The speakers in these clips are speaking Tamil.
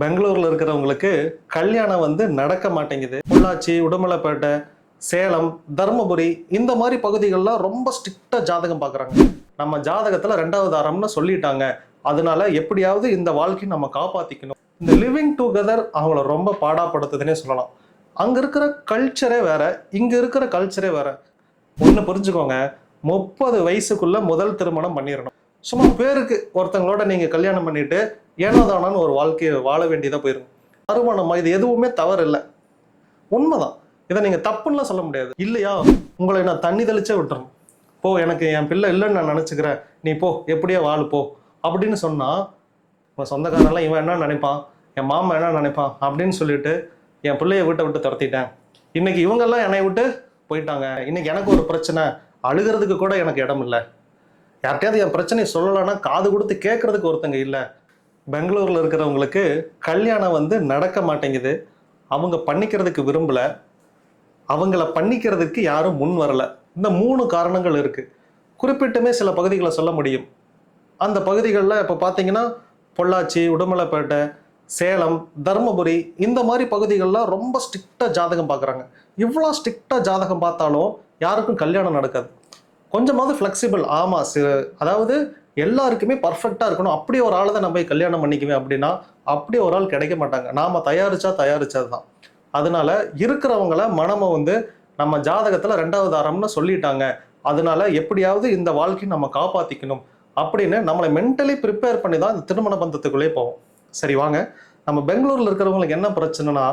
பெங்களூர்ல இருக்கிறவங்களுக்கு கல்யாணம் வந்து நடக்க மாட்டேங்குது. பொள்ளாச்சி உடுமலைப்பேட்டை சேலம் தருமபுரி இந்த மாதிரி பகுதிகள்லாம் ரொம்ப ஸ்ட்ரிக்டா ஜாதகம் பார்க்குறாங்க நம்ம ஜாதகத்துல ரெண்டாவது அறம்னு சொல்லிட்டாங்க. அதனால எப்படியாவது இந்த வாழ்க்கையை நம்ம காப்பாத்திக்கணும். இந்த லிவிங் டுகெதர் அவங்கள ரொம்ப பாடாப்படுத்துதுன்னே சொல்லலாம். அங்க இருக்கிற கல்ச்சரே வேற இங்க இருக்கிற கல்ச்சரே வேற. ஒன்று புரிஞ்சுக்கோங்க முப்பது வயசுக்குள்ள முதல் திருமணம் பண்ணிடணும் சும்மா பேருக்கு ஒருத்தங்களோட நீங்க கல்யாணம் பண்ணிட்டு ஏனோதானு ஒரு வாழ்க்கையை வாழ வேண்டியதாக போயிடும் தருமானமா இது எதுவுமே தவறு இல்லை உண்மைதான். இதை நீங்கள் தப்புன்னுலாம் சொல்ல முடியாது. இல்லையா? உங்களை நான் தண்ணி தெளிச்சே விட்டுறணும். போ எனக்கு என் பிள்ளை இல்லைன்னு நான் நினச்சிக்கிறேன். நீ போ எப்படியோ வாழு போ. அப்படின்னு சொன்னால் உன் சொந்தக்காரெல்லாம் இவன் என்ன நினைப்பான்? என் மாமா என்ன நினைப்பான்? அப்படின்னு சொல்லிட்டு என் பிள்ளைய வீட்டை விட்டு துரத்திட்டேன். இன்னைக்கு இவங்கெல்லாம் என்னை விட்டு போயிட்டாங்க. இன்னைக்கு எனக்கு ஒரு பிரச்சனை. அழுகிறதுக்கு கூட எனக்கு இடம் இல்லை யார்கிட்டயாவது என் பிரச்சனையை சொல்லலைன்னா காது கொடுத்து கேட்கறதுக்கு ஒருத்தங்க இல்லை. பெங்களூரில் இருக்கிறவங்களுக்கு கல்யாணம் வந்து நடக்க மாட்டேங்குது. அவங்க பண்ணிக்கிறதுக்கு விரும்பல. அவங்கள பண்ணிக்கிறதுக்கு யாரும் முன் வரல. இந்த மூணு காரணங்கள் இருக்குது குறிப்பிட்டுமே சில பகுதிகளை சொல்ல முடியும். அந்த பகுதிகளில் இப்போ பார்த்தீங்கன்னா பொள்ளாச்சி உடுமலைப்பேட்டை சேலம் தருமபுரி இந்த மாதிரி பகுதிகளெலாம் ரொம்ப ஸ்ட்ரிக்டாக ஜாதகம் பார்க்குறாங்க இவ்வளோ ஸ்ட்ரிக்டாக ஜாதகம் பார்த்தாலும் யாருக்கும் கல்யாணம் நடக்காது. கொஞ்சமாவது ஃப்ளெக்சிபிள் ஆமாம் சி அதாவது எல்லாருக்குமே பர்ஃபெக்டாக இருக்கணும். அப்படி ஒரு ஆளை தான் நம்ம கல்யாணம் பண்ணிக்குவேன் அப்படின்னா அப்படி ஒரு ஆள் கிடைக்க மாட்டாங்க. நாம் தயாரிச்சா தயாரிச்சது தான் அதனால இருக்கிறவங்கள மனமை வந்து நம்ம ஜாதகத்தில் ரெண்டாவது அறம்னு சொல்லிட்டாங்க. அதனால எப்படியாவது இந்த வாழ்க்கையை நம்ம காப்பாற்றிக்கணும் அப்படின்னு நம்மளை மென்டலி ப்ரிப்பேர் பண்ணி தான் இந்த திருமண பந்தத்துக்குள்ளே போவோம். சரி வாங்க. நம்ம பெங்களூரில் இருக்கிறவங்களுக்கு என்ன பிரச்சனைனா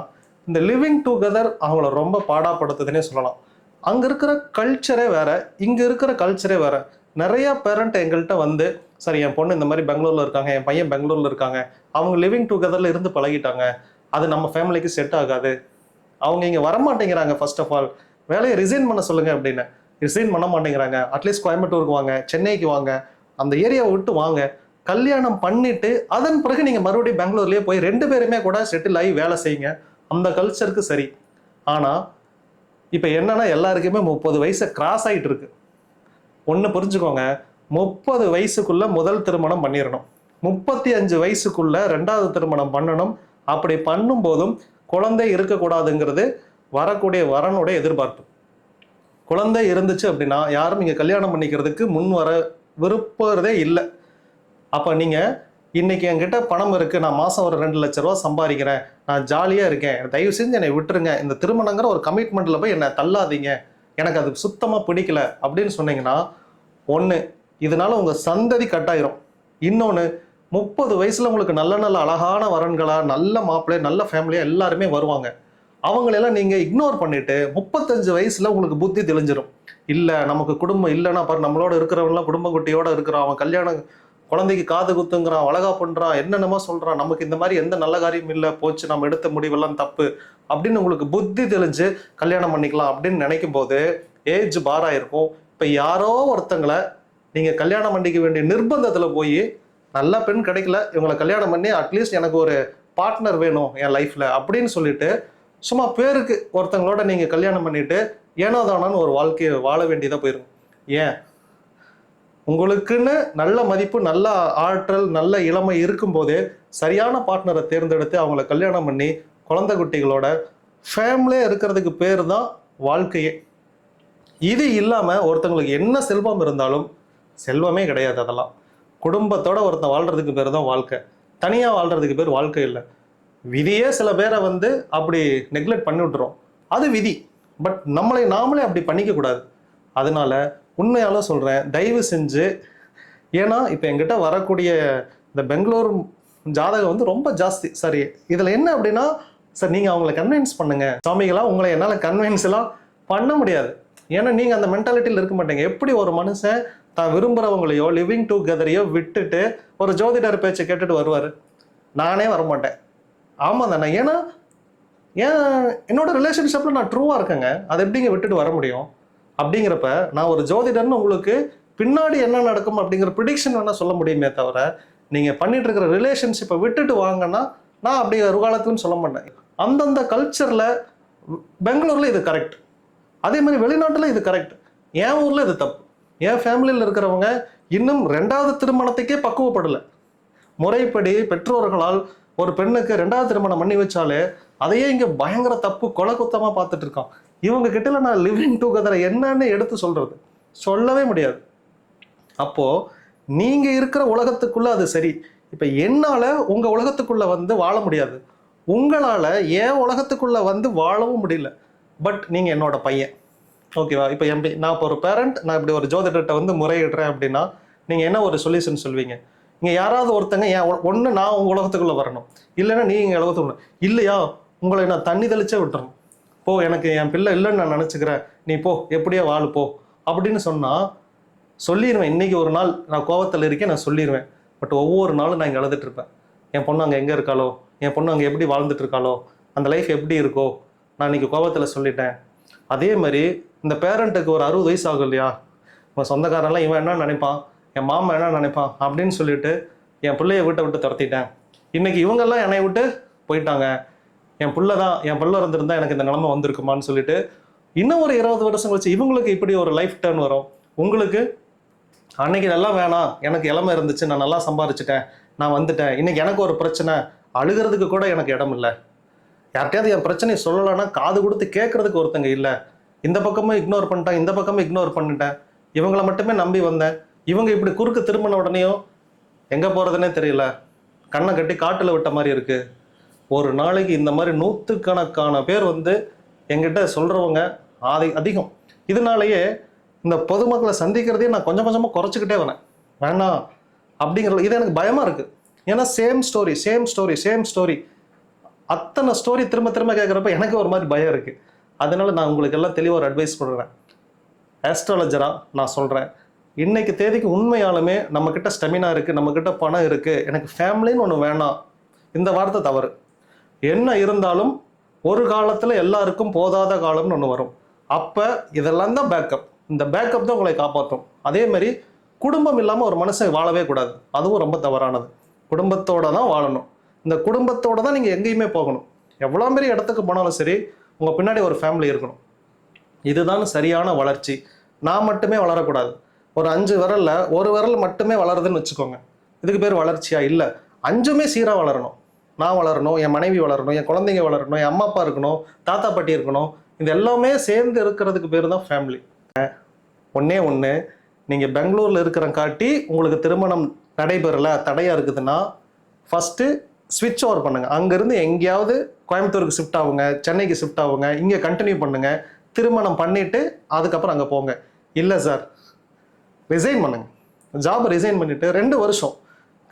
இந்த லிவிங் டுகெதர் அவங்கள ரொம்ப பாடாப்படுத்துதுன்னே சொல்லலாம். அங்கே இருக்கிற கல்ச்சரே வேற இங்கே இருக்கிற கல்ச்சரே வேற. நிறைய பேரண்ட் எங்கள்கிட்ட வந்து சரி என் பொண்ணு இந்த மாதிரி பெங்களூர்ல இருக்காங்க என் பையன் பெங்களூர்ல இருக்காங்க. அவங்க லிவிங் டுகெதர்ல இருந்து பழகிட்டாங்க. அது நம்ம ஃபேமிலிக்கு செட் ஆகாது. அவங்க இங்கே வரமாட்டேங்கிறாங்க ஃபர்ஸ்ட் ஆஃப் ஆல் வேலையை ரிசைன் பண்ண சொல்லுங்க அப்படின்னு. ரிசைன் பண்ண மாட்டேங்கிறாங்க. அட்லீஸ்ட் கோயம்புத்தூருக்கு வாங்க சென்னைக்கு வாங்க. அந்த ஏரியாவை விட்டு வாங்க. கல்யாணம் பண்ணிட்டு அதன் பிறகு நீங்கள் மறுபடியும் பெங்களூர்லேயே போய் ரெண்டு பேருமே கூட செட்டில் ஆகி வேலை செய்யுங்க. அந்த கல்ச்சருக்கு சரி. ஆனால் இப்போ என்னென்னா எல்லாருக்குமே முப்பது வயசு கிராஸ் ஆகிட்டு இருக்குது ஒன்று புரிஞ்சுக்கோங்க. முப்பது வயசுக்குள்ள முதல் திருமணம் பண்ணிடணும் முப்பத்தி அஞ்சு வயசுக்குள்ள ரெண்டாவது திருமணம் பண்ணணும். அப்படி பண்ணும்போதும் குழந்தை இருக்கக்கூடாதுங்கிறது வரக்கூடிய வரனுடைய எதிர்பார்ப்பு. குழந்தை இருந்துச்சு அப்படின்னா யாரும் இங்கே கல்யாணம் பண்ணிக்கிறதுக்கு முன் வர விருப்பறதே இல்லை. அப்போ நீங்கள் இன்னைக்கு என்கிட்ட பணம் இருக்குது நான் மாதம் ஒரு ரெண்டு லட்ச ரூபா சம்பாதிக்கிறேன். நான் ஜாலியாக இருக்கேன். தயவு செஞ்சு என்னை விட்டுருங்க. இந்த திருமணங்கிற ஒரு கமிட்மெண்ட்டில் போய் என்னை தள்ளாதீங்க. எனக்கு அது சுத்தமாக பிடிக்கல. அப்படின்னு சொன்னீங்கன்னா ஒன்று இதனால் உங்கள் சந்ததி கட்டாயிரும் இன்னொன்று முப்பது வயசில் உங்களுக்கு நல்ல நல்ல அழகான வரன்களாக நல்ல மாப்பிள்ளை நல்ல ஃபேமிலியாக எல்லாருமே வருவாங்க. அவங்களெல்லாம் நீங்கள் இக்னோர் பண்ணிவிட்டு முப்பத்தஞ்சு வயசில் உங்களுக்கு புத்தி தெளிஞ்சிடும் இல்லை நமக்கு குடும்பம் இல்லைன்னா பாரு நம்மளோட இருக்கிறவங்களாம் குடும்ப குட்டியோட இருக்கிறான் அவன் கல்யாணம் குழந்தைக்கு காது குத்துங்கிறான் அழகா பண்ணுறான் என்னென்னமோ சொல்கிறான் நமக்கு இந்த மாதிரி எந்த நல்ல காரியம் இல்லை போச்சு நம்ம எடுத்த முடிவெல்லாம் தப்பு அப்படின்னு உங்களுக்கு புத்தி தெளிஞ்சு கல்யாணம் பண்ணிக்கலாம் அப்படின்னு நினைக்கும் போது ஏஜ் பாராயிருக்கும் இப்போ யாரோ ஒருத்தங்களை நீங்கள் கல்யாணம் பண்ணிக்க வேண்டிய நிர்பந்தத்தில் போய் நல்ல பெண் கிடைக்கல இவங்களை கல்யாணம் பண்ணி அட்லீஸ்ட் எனக்கு ஒரு பார்ட்னர் வேணும் என் லைஃப்பில் அப்படின்னு சொல்லிட்டு சும்மா பேருக்கு ஒருத்தங்களோட நீங்கள் கல்யாணம் பண்ணிட்டு ஏனோ தானோன்னு ஒரு வாழ்க்கையை வாழ வேண்டியதாக போயிரும். ஏன்? உங்களுக்குன்னு நல்ல மதிப்பு நல்ல ஆற்றல் நல்ல இளமை இருக்கும்போதே சரியான பார்ட்னரை தேர்ந்தெடுத்து அவங்கள கல்யாணம் பண்ணி குழந்தை குட்டிகளோட ஃபேமிலியாக இருக்கிறதுக்கு பேர் தான் வாழ்க்கையே. இது இல்லாமல் ஒருத்தங்களுக்கு என்ன செல்வம் இருந்தாலும் செல்வமே கிடையாது அதெல்லாம். குடும்பத்தோட ஒருத்தன் வாழ்கிறதுக்கு பேர் தான் வாழ்க்கை. தனியாக வாழ்கிறதுக்கு பேர் வாழ்க்கை இல்லை. விதியே சில பேரை வந்து அப்படி நெக்லெக்ட் பண்ணி விட்டுரும். அது விதி. பட் நம்மளை நாமளே அப்படி பண்ணிக்கக்கூடாது அதனால உண்மையால சொல்கிறேன் தயவு செஞ்சு ஏன்னா இப்போ எங்கிட்ட வரக்கூடிய இந்த பெங்களூர் ஜாதகம் வந்து ரொம்ப ஜாஸ்தி. சரி இதில் என்ன அப்படின்னா சார் நீங்கள் அவங்கள கன்வின்ஸ் பண்ணுங்கள் சாமிகளா உங்களை என்னால் கன்வின்ஸ் எல்லாம் பண்ண முடியாது. ஏன்னா நீங்க அந்த மென்டாலிட்டியில் இருக்க மாட்டீங்க. எப்படி ஒரு மனுஷன் தான் விரும்புறவங்களையோ லிவிங் டுகெதரையோ விட்டுட்டு ஒரு ஜோதிடர் பேச்சை கேட்டுட்டு வருவார்? நானே வரமாட்டேன். ஆமாம் தானே. ஏன்னா ஏன் என்னோட ரிலேஷன்ஷிப்பில் நான் ட்ரூவாக இருக்கேங்க. அதை எப்படிங்க விட்டுட்டு வர முடியும்? அப்படிங்கிறப்ப நான் ஒரு ஜோதிடர்னு உங்களுக்கு பின்னாடி என்ன நடக்கும் அப்படிங்கிற ப்ரிடிக்ஷன் வேணால் சொல்ல முடியுமே தவிர நீங்கள் பண்ணிட்டு இருக்கிற ரிலேஷன்ஷிப்பை விட்டுட்டு வாங்கன்னா நான் அப்படி ஒரு காலத்துலன்னு சொல்ல மாட்டேன். அந்தந்த கல்ச்சரில் பெங்களூரில் இது கரெக்ட் அதே மாதிரி வெளிநாட்டில் இது கரெக்ட் என் ஊரில் இது தப்பு. என் ஃபேமிலியில் இருக்கிறவங்க இன்னும் ரெண்டாவது திருமணத்துக்கே பக்குவப்படலை. முறைப்படி பெற்றோர்களால் ஒரு பெண்ணுக்கு ரெண்டாவது திருமணம் பண்ணி வச்சாலே அதையே இங்கே பயங்கர தப்பு கொலகுத்தமாக பார்த்துட்டு இருக்கான். இவங்க கிட்ட நான் லிவிங் டுகெதரை என்னன்னு எடுத்து சொல்கிறது சொல்லவே முடியாது. அப்போ நீங்கள் இருக்கிற உலகத்துக்குள்ளே அது சரி. இப்போ என்னால் உங்கள் உலகத்துக்குள்ளே வந்து வாழ முடியாது. உங்களால் ஏன் உலகத்துக்குள்ளே வந்து வாழவும் முடியல. பட் நீங்கள் என்னோட பையன். ஓகேவா இப்போ எம்பி நான் இப்போ ஒரு பேரண்ட் நான் இப்படி ஒரு ஜோதிடர்கிட்ட வந்து முறையிடுறேன் அப்படின்னா நீங்கள் என்ன ஒரு சொல்யூஷன் சொல்வீங்க? இங்கே யாராவது ஒருத்தங்க ஏன் ஒன்று நான் உங்கள் உலகத்துக்குள்ளே வரணும். இல்லைன்னா நீங்கள் எங்கள் உலகத்துக்குள்ள இல்லையா? உங்களை நான் தண்ணி தெளிச்சே விட்டுறோம் போ எனக்கு என் பிள்ளை இல்லைன்னு நான் நினச்சிக்கிறேன். நீ போ எப்படியோ வாழ் போ. அப்படின்னு சொன்னால் சொல்லிடுவேன் இன்றைக்கி ஒரு நாள் நான் கோவத்தில் இருக்கேன் நான் சொல்லிடுவேன் பட் ஒவ்வொரு நாளும் நான் இங்கே அழுதுட்டு இருப்பேன். என் பொண்ணு அங்கே எங்கே இருக்காளோ? என் பொண்ணு அங்கே எப்படி வாழ்ந்துட்டு இருக்காளோ? அந்த லைஃப் எப்படி இருக்கோ? நான் இன்னைக்கு கோபத்தில் சொல்லிட்டேன். அதே மாதிரி இந்த பேரண்ட்டுக்கு ஒரு அறுபது வயசு ஆகும் இல்லையா? உன் சொந்தக்காரன்லாம் இவன் என்ன நினைப்பான்? என் மாமா என்ன நினைப்பான்? அப்படின்னு சொல்லிட்டு என் பிள்ளைய வீட்டை விட்டு துரத்திட்டேன். இன்னைக்கு இவங்கெல்லாம் என்னை விட்டு போயிட்டாங்க. என் பிள்ளை தான் என் பிள்ளை இருந்திருந்தா எனக்கு இந்த நிலமை வந்திருக்குமான்னு சொல்லிட்டு இன்னும் ஒரு இருபது வருஷம் கழிச்சு இவங்களுக்கு இப்படி ஒரு லைஃப் டேர்ன் வரும். உங்களுக்கு அன்னைக்கு நல்லா வேணாம். எனக்கு இளமை இருந்துச்சு நான் நல்லா சம்பாரிச்சிட்டேன். நான் வந்துட்டேன். இன்னைக்கு எனக்கு ஒரு பிரச்சனை. அழுகிறதுக்கு கூட எனக்கு இடம் இல்லை யார்கிட்டயாவது என் பிரச்சனையை சொல்லலைன்னா காது கொடுத்து கேட்கறதுக்கு ஒருத்தங்க இல்லை. இந்த பக்கமும் இக்னோர் பண்ணிட்டேன் இந்த பக்கமும் இக்னோர் பண்ணிட்டேன் இவங்களை மட்டுமே நம்பி வந்தேன் இவங்க இப்படி குறுக்கு திரும்பின உடனேயும் எங்கே போகிறதுனே தெரியல. கண்ணை கட்டி காட்டில் விட்ட மாதிரி இருக்குது ஒரு நாளைக்கு இந்த மாதிரி நூற்றுக்கணக்கான பேர் வந்து எங்கிட்ட சொல்கிறவங்க ஆதி அதிகம். இதனாலேயே இந்த பொதுமக்களை சந்திக்கிறதையே நான் கொஞ்சம் கொஞ்சமாக குறைச்சிக்கிட்டே வரேன் வேணாம். அப்படிங்கிற இது எனக்கு பயமாக இருக்குது ஏன்னா same story same story same story அத்தனை ஸ்டோரி திரும்ப திரும்ப கேட்குறப்ப எனக்கு ஒரு மாதிரி பயம் இருக்குது அதனால் நான் உங்களுக்கு எல்லாம் தெளிவாக ஒரு அட்வைஸ் பண்ணுறேன் ஆஸ்ட்ராலஜராக நான் சொல்கிறேன் இன்றைக்கு தேதிக்கு உண்மையாலுமே நம்மக்கிட்ட ஸ்டெமினா இருக்குது நம்மக்கிட்ட பணம் இருக்குது எனக்கு ஃபேமிலின்னு ஒன்று வேணாம். இந்த வார்த்தை தவறு. என்ன இருந்தாலும் ஒரு காலத்தில் எல்லாருக்கும் போதாத காலம்னு ஒன்று வரும். அப்போ இதெல்லாம் தான் பேக்கப் இந்த பேக்கப் தான் உங்களை காப்பாற்றும் அதேமாரி குடும்பம் இல்லாமல் ஒரு மனுஷன் வாழவே கூடாது. அதுவும் ரொம்ப தவறானது. குடும்பத்தோடு தான் வாழணும். இந்த குடும்பத்தோடு தான் நீங்கள் எங்கேயுமே போகணும். எவ்வளோ பெரிய இடத்துக்கு போனாலும் சரி உங்கள் பின்னாடி ஒரு ஃபேமிலி இருக்கணும். இதுதான் சரியான வளர்ச்சி. நான் மட்டுமே வளரக்கூடாது. ஒரு அஞ்சு விரல்ல ஒரு விரல் மட்டுமே வளருதுன்னு வச்சுக்கோங்க. இதுக்கு பேர் வளர்ச்சியா? இல்லை. அஞ்சுமே சீராக வளரணும். நான் வளரணும் என் மனைவி வளரணும் என் குழந்தைங்க வளரணும் என் அம்மா அப்பா இருக்கணும் தாத்தா பாட்டி இருக்கணும். இது எல்லாமே சேர்ந்து இருக்கிறதுக்கு பேர் தான் ஃபேமிலி ஒன்றே ஒன்று நீங்கள் பெங்களூரில் இருக்கிற காட்டி உங்களுக்கு திருமணம் நடைபெறலை தடையாக இருக்குதுன்னா ஃபஸ்ட்டு ஸ்விட்ச் ஓவர் பண்ணுங்க. அங்கேருந்து எங்கேயாவது கோயம்புத்தூருக்கு ஷிஃப்ட் ஆகுங்க சென்னைக்கு ஷிஃப்ட் ஆகுங்க இங்கே கண்டினியூ பண்ணுங்கள் திருமணம் பண்ணிவிட்டு அதுக்கப்புறம் அங்கே போங்க. இல்லை சார் ரிசைன் பண்ணுங்கள் ஜாப் ரிசைன் பண்ணிவிட்டு ரெண்டு வருஷம்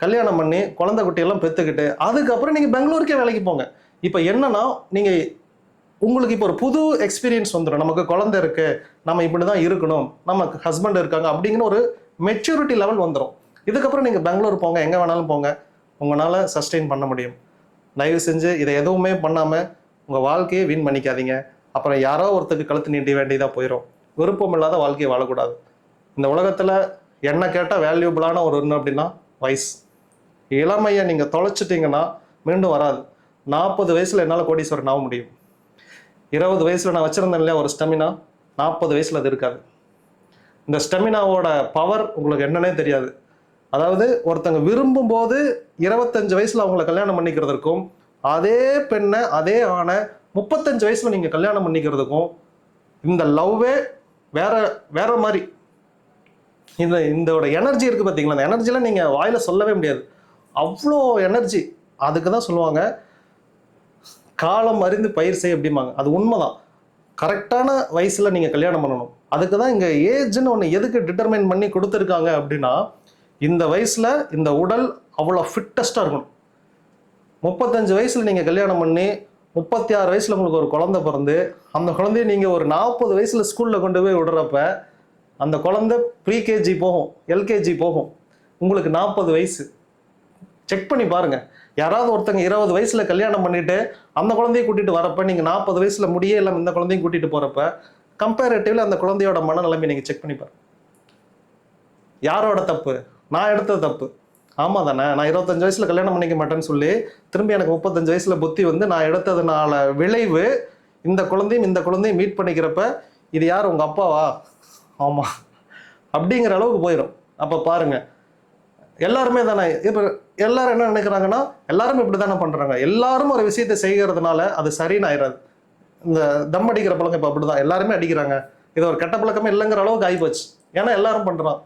கல்யாணம் பண்ணி குழந்தை குட்டியெல்லாம் பெற்றுக்கிட்டு அதுக்கப்புறம் நீங்கள் பெங்களூருக்கே வேலைக்கு போங்க. இப்போ என்னன்னா நீங்கள் உங்களுக்கு இப்போ ஒரு புது எக்ஸ்பீரியன்ஸ் வந்துடும் நமக்கு குழந்தை இருக்கு நம்ம இப்படி தான் இருக்கணும் நமக்கு ஹஸ்பண்ட் இருக்காங்க அப்படிங்கிற ஒரு மெச்சூரிட்டி லெவல் வந்துடும் இதுக்கப்புறம் நீங்கள் பெங்களூர் போங்க எங்கே வேணாலும் போங்க. உங்களால் சஸ்டெயின் பண்ண முடியும். தயவு செஞ்சு இதை எதுவுமே பண்ணாமல் உங்கள் வாழ்க்கையை வீண் பண்ணிக்காதீங்க. அப்புறம் யாரோ ஒருத்தருக்கு கழுத்து நீட்டி வேண்டியதாக போயிடும் விருப்பம் இல்லாத வாழ்க்கையை வாழக்கூடாது. இந்த உலகத்தில் என்ன கேட்டால் வேல்யூபிளான ஒரு ஒன்று அப்படின்னா வயசு. இளமையை நீங்கள் தொலைச்சிட்டிங்கன்னா மீண்டும் வராது. நாற்பது வயசில் என்னால் கோடீஸ்வரன் ஆக முடியும். இருபது வயசில் நான் வச்சுருந்தேன் இல்லையா ஒரு ஸ்டெமினா நாற்பது வயசில் அது இருக்காது. இந்த ஸ்டெமினாவோட பவர் உங்களுக்கு என்னன்னே தெரியாது. அதாவது ஒருத்தங்க விரும்பும் போது இருபத்தஞ்சு வயசுல அவங்கள கல்யாணம் பண்ணிக்கிறதுக்கும் அதே பெண்ணை அதே ஆணை முப்பத்தஞ்சு வயசுல நீங்க கல்யாணம் பண்ணிக்கிறதுக்கும் இந்த லவ்வே வேற வேற மாதிரி. இந்த இந்தோட எனர்ஜி இருக்கு பார்த்தீங்களா அந்த எனர்ஜிலாம் நீங்க வாயில சொல்லவே முடியாது. அவ்வளோ எனர்ஜி. அதுக்கு தான் சொல்லுவாங்க காலம் அறிந்து பயிர் செய் அப்படிம்பாங்க. அது உண்மைதான். கரெக்டான வயசுல நீங்க கல்யாணம் பண்ணணும். அதுக்கு தான் இங்க ஏஜ்னு ஒன்று எதுக்கு டிட்டர்மைன் பண்ணி கொடுத்துருக்காங்க அப்படின்னா இந்த வயசில் இந்த உடல் அவ்வளோ ஃபிட்டஸ்டாக இருக்கணும். முப்பத்தஞ்சு வயசில் நீங்கள் கல்யாணம் பண்ணி முப்பத்தி ஆறு வயசில் உங்களுக்கு ஒரு குழந்தை பிறந்து அந்த குழந்தைய நீங்கள் ஒரு நாற்பது வயசில் ஸ்கூலில் கொண்டு போய் விடுறப்ப அந்த குழந்தை ப்ரீகேஜி போகும் எல்கேஜி போகும். உங்களுக்கு நாற்பது வயசு. செக் பண்ணி பாருங்கள் யாராவது ஒருத்தங்க இருபது வயசில் கல்யாணம் பண்ணிவிட்டு அந்த குழந்தைய கூட்டிகிட்டு வரப்போ நீங்கள் நாற்பது வயசில் முடியே இல்லாமல் இந்த குழந்தையும் கூட்டிகிட்டு போகிறப்ப கம்பேரேட்டிவ்லி அந்த குழந்தையோட மனநிலைமை நீங்கள் செக் பண்ணி பாருங்கள் யாரோட தப்பு? நான் எடுத்தது தப்பு. ஆமாம் தானே நான் இருபத்தஞ்சு வயசில் கல்யாணம் பண்ணிக்க மாட்டேன்னு சொல்லி திரும்பி எனக்கு முப்பத்தஞ்சு வயசில் புத்தி வந்து நான் எடுத்ததுனால விளைவு இந்த குழந்தையும் இந்த குழந்தையும் மீட் பண்ணிக்கிறப்ப இது யார்? உங்கள் அப்பாவா? ஆமாம் அப்படிங்கிற அளவுக்கு போயிடும் அப்போ பாருங்க. எல்லாருமே தானே? இப்போ எல்லாரும் என்ன நினைக்கிறாங்கன்னா எல்லாரும் இப்படி தானே பண்ணுறாங்க எல்லாரும் ஒரு விஷயத்தை செய்கிறதுனால அது சரின்னு ஆயிடாது இந்த தம் அடிக்கிற பழக்கம் இப்போ அப்படிதான். எல்லாருமே அடிக்கிறாங்க. இது ஒரு கெட்ட பழக்கமே இல்லைங்கிற அளவுக்கு ஆகிப்போச்சு ஏன்னா எல்லாரும் பண்ணுறான்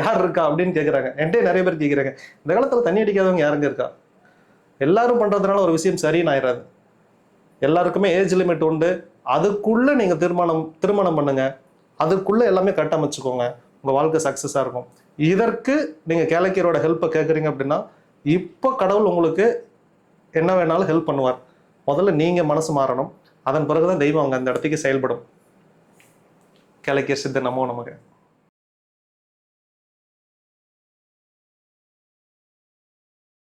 யார் இருக்கா அப்படின்னு கேட்குறாங்க என்கிட்ட நிறைய பேர் கேட்குறாங்க இந்த காலத்தில் தண்ணி அடிக்காதவங்க யாருங்க இருக்கா? எல்லாரும் பண்ணுறதுனால ஒரு விஷயம் சரின்னு ஆயிடாது எல்லாருக்குமே ஏஜ் லிமிட் உண்டு. அதுக்குள்ளே நீங்கள் திருமணம் திருமணம் பண்ணுங்கள் அதுக்குள்ளே எல்லாமே கட்டமைச்சுக்கோங்க. உங்கள் வாழ்க்கை சக்ஸஸாக இருக்கும். இதற்கு நீங்கள் கேலக்கியரோட ஹெல்ப்பை கேட்குறீங்க அப்படின்னா இப்போ கடவுள் உங்களுக்கு என்ன வேணாலும் ஹெல்ப் பண்ணுவார். முதல்ல நீங்கள் மனசு மாறணும். அதன் பிறகுதான் தெய்வம் அங்கே அந்த இடத்துக்கு செயல்படும். கிழக்கிய சித்த நமோ நமக்கு